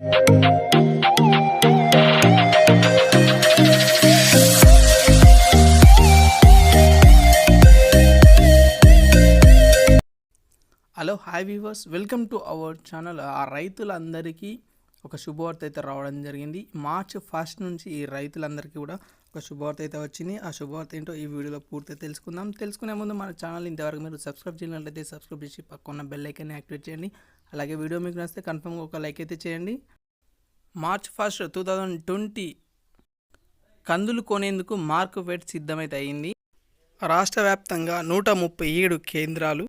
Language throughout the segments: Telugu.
Hello hi viewers welcome to our channel. ఆ రైతులందరికీ ఒక శుభవార్త అయితే రావడం జరిగింది. మార్చ్ ఫస్ట్ నుంచి ఈ రైతులందరికీ కూడా ఒక శుభవార్త అయితే వచ్చింది. ఆ శుభవార్త ఏంటో ఈ వీడియోలో పూర్తిగా తెలుసుకుందాం. తెలుసుకునే ముందు మన ఛానల్ ఇంతవరకు మీరు సబ్స్క్రైబ్ చేయాలంటే సబ్స్క్రైబ్ చేసి పక్కన బెల్ ఐకాన్ని యాక్టివేట్ చేయండి. అలాగే వీడియో మీకు నచ్చితే కన్ఫర్మ్గా ఒక లైక్ అయితే చేయండి. March first two thousand twenty కందులు కొనేందుకు మార్క్ వెట్ సిద్ధమైతే అయింది. రాష్ట్ర వ్యాప్తంగా నూట ముప్పై ఏడు కేంద్రాలు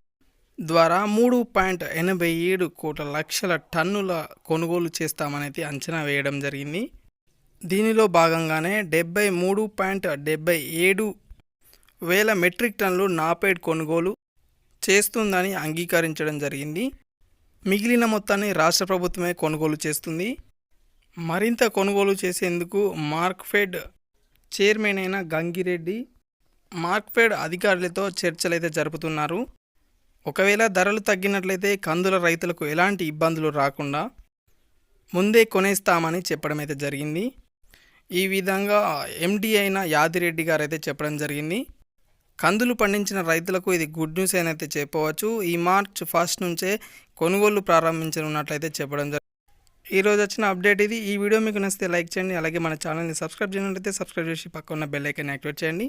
ద్వారా మూడు పాయింట్ ఎనభై ఏడు కోట్ల లక్షల టన్నుల కొనుగోలు చేస్తామనేది అంచనా వేయడం జరిగింది. దీనిలో భాగంగానే డెబ్బై మూడు పాయింట్ డెబ్బై ఏడు వేల మెట్రిక్ టన్నులు నాపేడ్ కొనుగోలు చేస్తుందని అంగీకరించడం జరిగింది. మిగిలిన మొత్తాన్ని రాష్ట్ర ప్రభుత్వమే కొనుగోలు చేస్తుంది. మరింత కొనుగోలు చేసేందుకు మార్క్ఫెడ్ చైర్మన్ అయిన గంగిరెడ్డి మార్క్ఫెడ్ అధికారులతో చర్చలైతే జరుపుతున్నారు. ఒకవేళ ధరలు తగ్గినట్లయితే కందుల రైతులకు ఎలాంటి ఇబ్బందులు రాకుండా ముందే కొనేస్తామని చెప్పడం అయితే జరిగింది. ఈ విధంగా ఎండి అయిన యాదిరెడ్డి గారు అయితే చెప్పడం జరిగింది. కందులు పండించిన రైతులకు ఇది గుడ్ న్యూస్ అయితే చెప్పవచ్చు. ఈ మార్చ్ ఫస్ట్ నుంచే కొనుగోలు ప్రారంభించనున్నట్లయితే చెప్పడం జరిగింది ఈరోజు వచ్చిన అప్డేట్ ఇది. ఈ వీడియో మీకు నచ్చితే లైక్ చేయండి. అలాగే మన ఛానల్ని సబ్స్క్రైబ్ చేయనట్లయితే సబ్స్క్రైబ్ చేసి పక్కన బెల్ ఐకాన్ యాక్టివేట్ చేయండి.